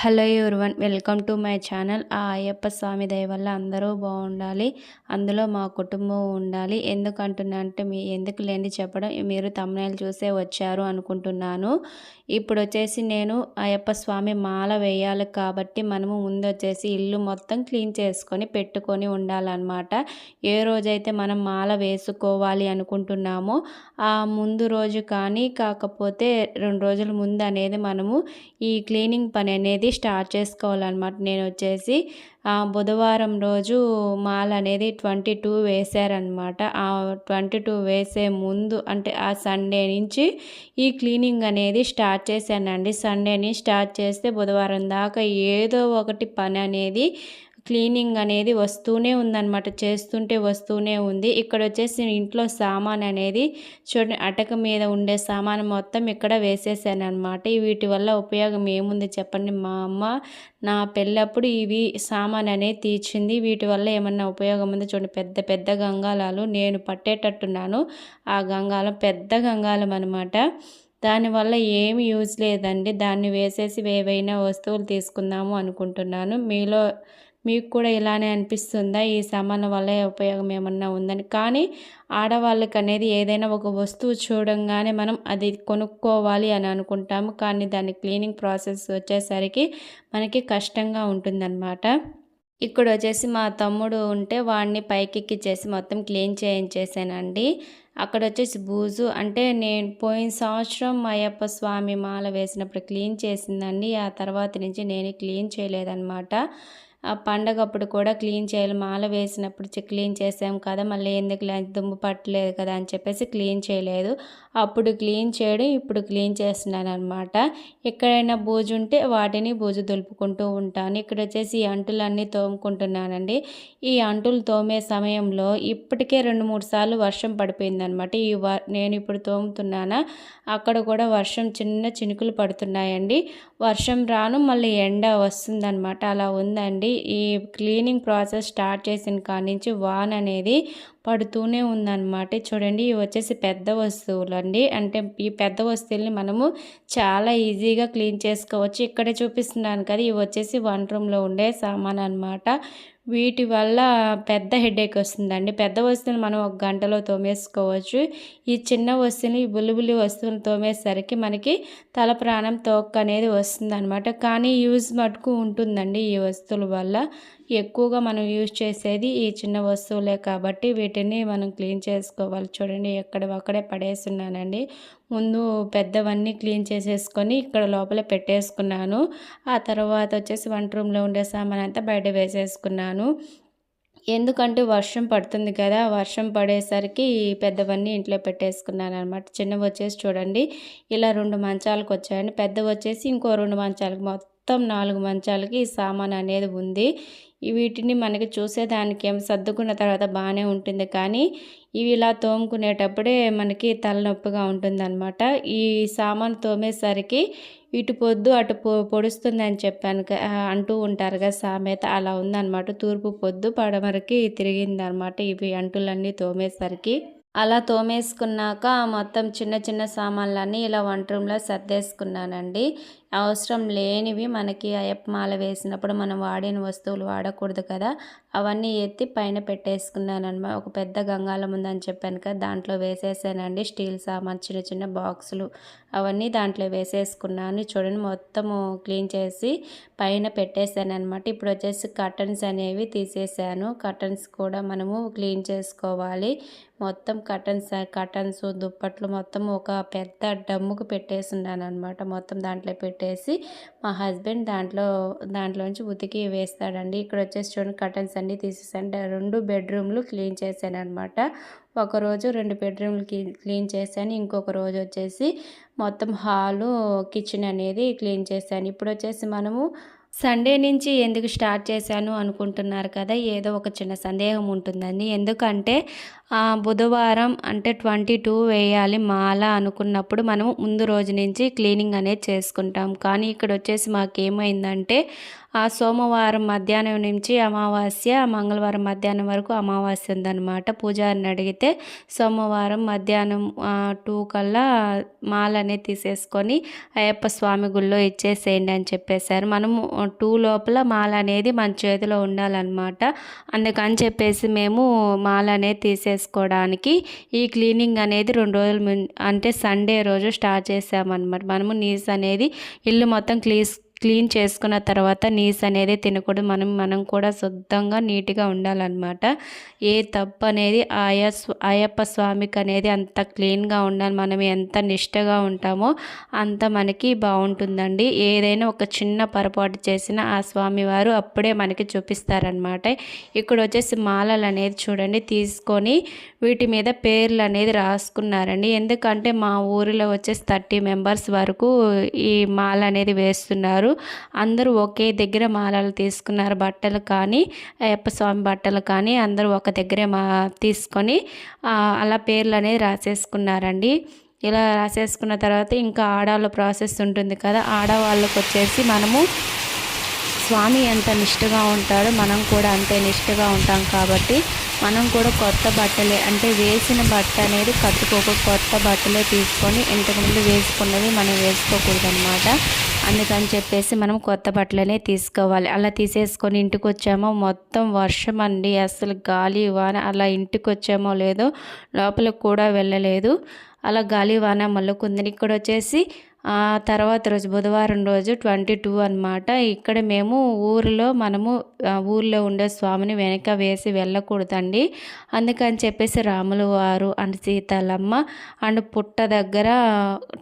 Hello everyone welcome to my channel. ఆ అయ్యప్ప స్వామి దయ వల్ల అందరూ బాగుండాలి అందులో మా కుటుంబం ఉండాలి. ఎందుకంటున్నా అంటే మీ ఎందుకు లేని చెప్పడం మీరు తమ్ముళ్ళు చూసే వచ్చారు అనుకుంటున్నాను. ఇప్పుడు వచ్చేసి నేను అయ్యప్ప స్వామి మాల వేయాలి కాబట్టి మనము ముందు వచ్చేసి ఇల్లు మొత్తం క్లీన్ చేసుకొని పెట్టుకొని ఉండాలన్నమాట. ఏ రోజైతే మనం మాల వేసుకోవాలి అనుకుంటున్నామో ఆ ముందు రోజు కానీ కాకపోతే రెండు రోజుల ముందు అనేది మనము ఈ క్లీనింగ్ పని అనేది అనేది స్టార్ట్ చేసుకోవాలన్నమాట. నేను వచ్చేసి బుధవారం రోజు మాల్ అనేది ట్వంటీ టూ వేశారనమాట ఆ ట్వంటీ టూ వేసే ముందు అంటే ఆ సండే నుంచి ఈ క్లీనింగ్ అనేది స్టార్ట్ చేశానండి. సండేని స్టార్ట్ చేస్తే బుధవారం దాకా ఏదో ఒకటి పని అనేది క్లీనింగ్ అనేది వస్తూనే ఉందన్నమాట. చేస్తుంటే వస్తూనే ఉంది. ఇక్కడ వచ్చేసి ఇంట్లో సామాన్ అనేది చూడండి అటక మీద ఉండే సామాన్ మొత్తం ఇక్కడ వేసేసాను అనమాట వీటి వల్ల ఉపయోగం ఏముంది చెప్పండి? మా అమ్మ నా పెళ్ళప్పుడు ఇవి సామాన్ అనేది తీర్చింది. వీటి వల్ల ఏమన్నా ఉపయోగం ఉంది? చూడండి పెద్ద పెద్ద గంగాలాలు నేను పట్టేటట్టున్నాను. ఆ గంగాలం పెద్ద గంగాలం అనమాట దానివల్ల ఏమి యూజ్ లేదండి. దాన్ని వేసేసి ఏవైనా వస్తువులు తీసుకుందాము అనుకుంటున్నాను. మీలో మీకు కూడా ఇలానే అనిపిస్తుందా? ఈ సామాన్ల వల్ల ఉపయోగం ఏమన్నా ఉందని. కానీ ఆడవాళ్ళకి అనేది ఏదైనా ఒక వస్తువు చూడంగానే మనం అది కొనుక్కోవాలి అని అనుకుంటాము. కానీ దాని క్లీనింగ్ ప్రాసెస్ వచ్చేసరికి మనకి కష్టంగా ఉంటుందన్నమాట. ఇక్కడ వచ్చేసి మా తమ్ముడు ఉంటే వాడిని పైకెక్కిచ్చేసి మొత్తం క్లీన్ చేయించేసానండి. అక్కడ వచ్చేసి బూజు అంటే నేను పోయిన సంవత్సరం అయ్యప్ప స్వామి మాల వేసినప్పుడు క్లీన్ చేసిందండి. ఆ తర్వాత నుంచి నేను క్లీన్ చేయలేదన్నమాట. ఆ పండగప్పుడు కూడా క్లీన్ చేయాలి. మాల వేసినప్పుడు క్లీన్ చేసాం కదా మళ్ళీ ఎందుకు దుమ్ము పట్టలేదు కదా అని చెప్పేసి క్లీన్ చేయలేదు. అప్పుడు క్లీన్ చేయడం ఇప్పుడు క్లీన్ చేస్తున్నాను అనమాట ఎక్కడైనా బూజు ఉంటే వాటిని బూజు దులుపుకుంటూ ఉంటాను. ఇక్కడ వచ్చేసి ఈ అంటులన్నీ తోముకుంటున్నానండి. ఈ అంటులు తోమే సమయంలో ఇప్పటికే రెండు మూడు సార్లు వర్షం పడిపోయిందనమాట ఈ నేను ఇప్పుడు తోముతున్నానా అక్కడ కూడా వర్షం చిన్న చినుకులు పడుతున్నాయండి. వర్షం రాను మళ్ళీ ఎండ వస్తుందన్నమాట. అలా ఉందండి. ఈ క్లీనింగ్ ప్రాసెస్ స్టార్ట్ చేసిన కాడి నుంచి వాన్ అనేది పడుతూనే ఉందన్నమాట. చూడండి ఇవి వచ్చేసి పెద్ద వస్తువులు అండి అంటే ఈ పెద్ద వస్తువుల్ని మనము చాలా ఈజీగా క్లీన్ చేసుకోవచ్చు. ఇక్కడే చూపిస్తున్నాను కదా ఇవి వచ్చేసి వన్ రూమ్లో ఉండే సామాన్ అనమాట వీటి వల్ల పెద్ద హెడేక్ వస్తుందండి. పెద్ద వస్తువులు మనం ఒక గంటలో తోమేసుకోవచ్చు. ఈ చిన్న వస్తువుని బుల్లిబుల్లి వస్తువులు తోమేసరికి మనకి తల ప్రాణం తోక్క అనేది వస్తుందన్నమాట. కానీ యూజ్ మటుకు ఉంటుందండి ఈ వస్తువుల వల్ల. ఎక్కువగా మనం యూజ్ చేసేది ఈ చిన్న వస్తువులే కాబట్టి వీటిని మనం క్లీన్ చేసుకోవాలి. చూడండి ఎక్కడ అక్కడే పడేస్తున్నానండి. ముందు పెద్దవన్నీ క్లీన్ చేసేసుకొని ఇక్కడ లోపల పెట్టేసుకున్నాను. ఆ తర్వాత వచ్చేసి వంట రూమ్లో ఉండే సామాన్ అంతా బయట వేసేసుకున్నాను. ఎందుకంటే వర్షం పడుతుంది కదా వర్షం పడేసరికి పెద్దవన్నీ ఇంట్లో పెట్టేసుకున్నాను అనమాట చిన్నవి వచ్చేసి చూడండి ఇలా రెండు మంచాలకు వచ్చాయండి. పెద్దవి వచ్చేసి ఇంకో రెండు మంచాలకు మొత్తం నాలుగు మంచాలకి ఈ సామాన్ అనేది ఉంది. వీటిని మనకి చూసేదానికి ఏం సర్దుకున్న తర్వాత బాగానే ఉంటుంది. కానీ ఇవి ఇలా తోముకునేటప్పుడే మనకి తలనొప్పిగా ఉంటుందన్నమాట. ఈ సామాను తోమేసరికి ఇటు పొద్దు అటు పొ పొడుస్తుందని చెప్పాను అంటూ ఉంటారు కదా సామెత. అలా ఉందన్నమాట. తూర్పు పొద్దు పడమరకి తిరిగిందనమాట ఇవి అంటులన్నీ తోమేసరికి. అలా తోమేసుకున్నాక మొత్తం చిన్న చిన్న సామాన్లన్నీ ఇలా వంట రూమ్లో సర్దేసుకున్నానండి. అవసరం లేనివి మనకి అయ్యప్పమాల వేసినప్పుడు మనం వాడిన వస్తువులు వాడకూడదు కదా. అవన్నీ ఎత్తి పైన పెట్టేసుకున్నాను అనమాట ఒక పెద్ద గంగాలం ఉందని చెప్పాను కదా దాంట్లో వేసేసానండి. స్టీల్ సామాన్ చిన్న చిన్న బాక్సులు అవన్నీ దాంట్లో వేసేసుకున్నాను. చూడండి మొత్తము క్లీన్ చేసి పైన పెట్టేశాను అనమాట ఇప్పుడు వచ్చేసి కర్టన్స్ అనేవి తీసేసాను. కర్టన్స్ కూడా మనము క్లీన్ చేసుకోవాలి. మొత్తం కర్టన్స్ కర్టన్స్ దుప్పట్లు మొత్తం ఒక పెద్ద డమ్ముకు పెట్టేస్తున్నాను అనమాట మొత్తం దాంట్లో పెట్టే పెట్టేసి మా హస్బెండ్ దాంట్లో దాంట్లోంచి ఉతికి వేస్తాడండి. ఇక్కడ వచ్చేసి చూడండి కటన్స్ అన్నీ తీసేసాను. రెండు బెడ్రూమ్లు క్లీన్ చేశాను అనమాట ఒకరోజు రెండు బెడ్రూమ్లు క్లీన్ చేశాను. ఇంకొక రోజు వచ్చేసి మొత్తం హాలు కిచెన్ అనేది క్లీన్ చేశాను. ఇప్పుడు వచ్చేసి మనము సండే నుంచి ఎందుకు స్టార్ట్ చేశాను అనుకుంటున్నారు కదా ఏదో ఒక చిన్న సందేహం ఉంటుందండి. ఎందుకంటే బుధవారం అంటే ట్వంటీ టూ వేయాలి మాల అనుకున్నప్పుడు మనం ముందు రోజు నుంచి క్లీనింగ్ అనేది చేసుకుంటాం. కానీ ఇక్కడ వచ్చేసి మాకు ఏమైందంటే ఆ సోమవారం మధ్యాహ్నం నుంచి అమావాస్య మంగళవారం మధ్యాహ్నం వరకు అమావాస్య ఉందన్నమాట. పూజారిని అడిగితే సోమవారం మధ్యాహ్నం టూ కల్లా మాల అనేది తీసేసుకొని అయ్యప్ప స్వామి గుళ్ళో ఇచ్చేసేయండి అని చెప్పేశారు. మనము టూ లోపల మాల అనేది మన చేతిలో ఉండాలన్నమాట. అందుకని చెప్పేసి మేము మాల అనేది చేసుకోవడానికి ఈ క్లీనింగ్ అనేది రెండు రోజుల అంటే సండే రోజు స్టార్ట్ చేసామన్నమాట. మనము నీస్ అనేది ఇల్లు మొత్తం క్లీస్ క్లీన్ చేసుకున్న తర్వాత నీస్ అనేది తినకూడదు. మనం మనం కూడా శుద్ధంగా నీట్గా ఉండాలన్నమాట. ఏ తప్పు అనేది ఆయా అయ్యప్ప స్వామికి అనేది అంత క్లీన్గా ఉండాలి. మనం ఎంత నిష్టగా ఉంటామో అంత మనకి బాగుంటుందండి. ఏదైనా ఒక చిన్న పొరపాటు చేసినా ఆ స్వామివారు అప్పుడే మనకి చూపిస్తారనమాట ఇక్కడ వచ్చేసి మాలలు అనేది చూడండి తీసుకొని వీటి మీద పేర్లు అనేది రాసుకున్నారండి. ఎందుకంటే మా ఊరిలో వచ్చేసి థర్టీ మెంబర్స్ వరకు ఈ మాల అనేది వేస్తున్నారు. తీసుకున్నారు అందరూ ఒకే దగ్గర మాలలు తీసుకున్నారు బట్టలు కానీ అయ్యప్ప స్వామి బట్టలు కానీ అందరూ ఒక దగ్గరే మా తీసుకొని అలా పేర్లు అనేది రాసేసుకున్నారండి. ఇలా రాసేసుకున్న తర్వాత ఇంకా ఆడవాళ్ళ ప్రాసెస్ ఉంటుంది కదా ఆడవాళ్ళకు వచ్చేసి మనము స్వామి ఎంత నిష్ఠగా ఉంటాడో మనం కూడా అంతే నిష్ఠగా ఉంటాం కాబట్టి మనం కూడా కొత్త బట్టలే అంటే వేసిన బట్ట అనేది కట్టుకోక కొత్త బట్టలే తీసుకొని ఇంతకుముందు వేసుకున్నవి మనం వేసుకోకూడదు అనమాట అందుకని చెప్పేసి మనం కొత్త బట్టలనే తీసుకోవాలి. అలా తీసేసుకొని ఇంటికి వచ్చామో మొత్తం వర్షం అండి. అసలు గాలి వాన అలా ఇంటికి వచ్చామో లేదో లోపలికి కూడా వెళ్ళలేదు. అలా గాలి వాన మళ్ళీ ఇక్కడ వచ్చేసి తర్వాత రోజు బుధవారం రోజు ట్వంటీ టూ అనమాట ఇక్కడ మేము ఊరిలో మనము ఊర్లో ఉండే స్వామిని వెనక వేసి వెళ్ళకూడదండి. అందుకని చెప్పేసి రాములు వారు అండ్ సీతాలమ్మ అండ్ పుట్ట దగ్గర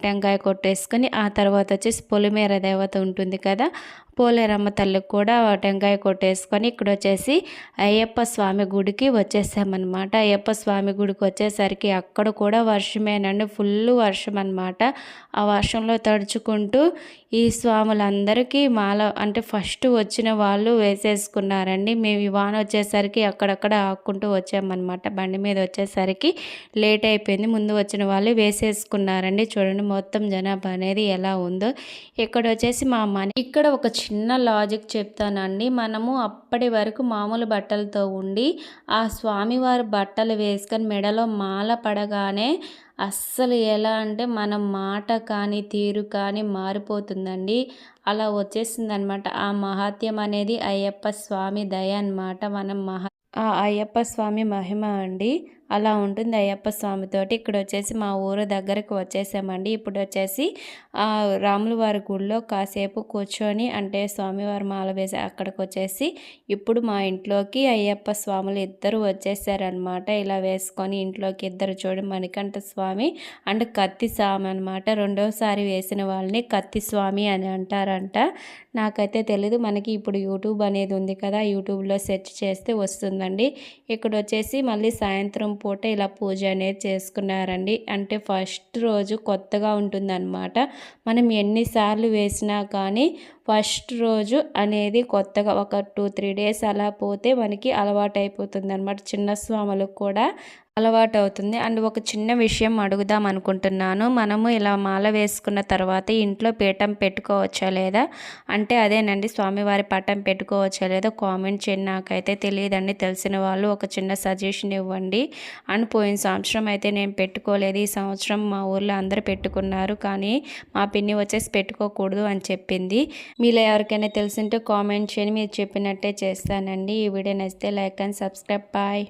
టెంకాయ కొట్టేసుకొని ఆ తర్వాత వచ్చేసి పొలిమేర దేవత ఉంటుంది కదా పోలేరమ్మ తల్లికి కూడా టెంకాయ కొట్టేసుకొని ఇక్కడ వచ్చేసి అయ్యప్ప స్వామి గుడికి వచ్చేసామన్నమాట. అయ్యప్ప స్వామి గుడికి వచ్చేసరికి అక్కడ కూడా వర్షమేనండి. ఫుల్ వర్షం అనమాట ఆ వర్షంలో తడుచుకుంటూ ఈ స్వాములందరికీ మాల అంటే ఫస్ట్ వచ్చిన వాళ్ళు వేసేసుకున్నారండి. మేము ఈ వాన వచ్చేసరికి అక్కడక్కడ ఆక్కుంటూ వచ్చామన్నమాట. బండి మీద వచ్చేసరికి లేట్ అయిపోయింది. ముందు వచ్చిన వాళ్ళు వేసేసుకున్నారండి. చూడండి మొత్తం జనాభా అనేది ఎలా ఉందో. ఇక్కడ వచ్చేసి మా మన ఇక్కడ ఒక చిన్న లాజిక్ చెప్తానండి. మనము అప్పటి వరకు మామూలు బట్టలతో ఉండి ఆ స్వామివారి బట్టలు వేసుకొని మెడలో మాల పడగానే అస్సలు ఎలా అంటే మన మాట కానీ తీరు కానీ మారిపోతుందండి. అలా వచ్చేసిందనమాట. ఆ మహాత్యం అనేది అయ్యప్ప స్వామి దయ అనమాట మనం మహా ఆ అయ్యప్ప స్వామి మహిమ అండి. అలా ఉంటుంది అయ్యప్ప స్వామితోటి ఇక్కడ వచ్చేసి మా ఊరు దగ్గరకు వచ్చేసామండి. ఇప్పుడు వచ్చేసి రాములవారి గుడిలో కాసేపు కూర్చొని అంటే స్వామివారి మాల వేసి అక్కడికి వచ్చేసి ఇప్పుడు మా ఇంట్లోకి అయ్యప్ప స్వాములు ఇద్దరు వచ్చేసారనమాట ఇలా వేసుకొని ఇంట్లోకి ఇద్దరు చూడు మణికంఠ స్వామి అండ్ కత్తి స్వామి అనమాట రెండోసారి వేసిన వాళ్ళని కత్తి స్వామి అని అంటారంట. నాకైతే తెలీదు మనకి ఇప్పుడు యూట్యూబ్ అనేది ఉంది కదా యూట్యూబ్లో సెర్చ్ చేస్తే వస్తుందండి. ఇక్కడ వచ్చేసి మళ్ళీ సాయంత్రం పూట ఇలా పూజ అనేది చేసుకున్నారండి. అంటే ఫస్ట్ రోజు కొత్తగా ఉంటుందన్నమాట. మనం ఎన్నిసార్లు వేసినా కానీ ఫస్ట్ రోజు అనేది కొత్తగా ఒక టూ త్రీ డేస్ అలా పోతే మనకి అలవాటు అయిపోతుంది అనమాట చిన్న స్వాములకు కూడా అలవాటు అవుతుంది అండ్ ఒక చిన్న విషయం అడుగుదాం అనుకుంటున్నాను. మనము ఇలా మాల వేసుకున్న తర్వాత ఇంట్లో పీఠం పెట్టుకోవచ్చా లేదా? అంటే అదేనండి స్వామివారి పటం పెట్టుకోవచ్చా లేదా? కామెంట్ చేయండి. నాకైతే తెలియదండి. తెలిసిన వాళ్ళు ఒక చిన్న సజెషన్ ఇవ్వండి. అండ్ పోయిన సంవత్సరం అయితే నేను పెట్టుకోలేదు. ఈ సంవత్సరం మా ఊర్లో అందరూ పెట్టుకున్నారు. కానీ మా పిన్ని వచ్చేసి పెట్టుకోకూడదు అని చెప్పింది. మీలో ఎవరికైనా తెలిసింటే కామెంట్ చేయండి. మీరు చెప్పినట్టే చేస్తానండి. ఈ వీడియో నచ్చితే లైక్ అండ్ సబ్స్క్రైబ్. బాయ్.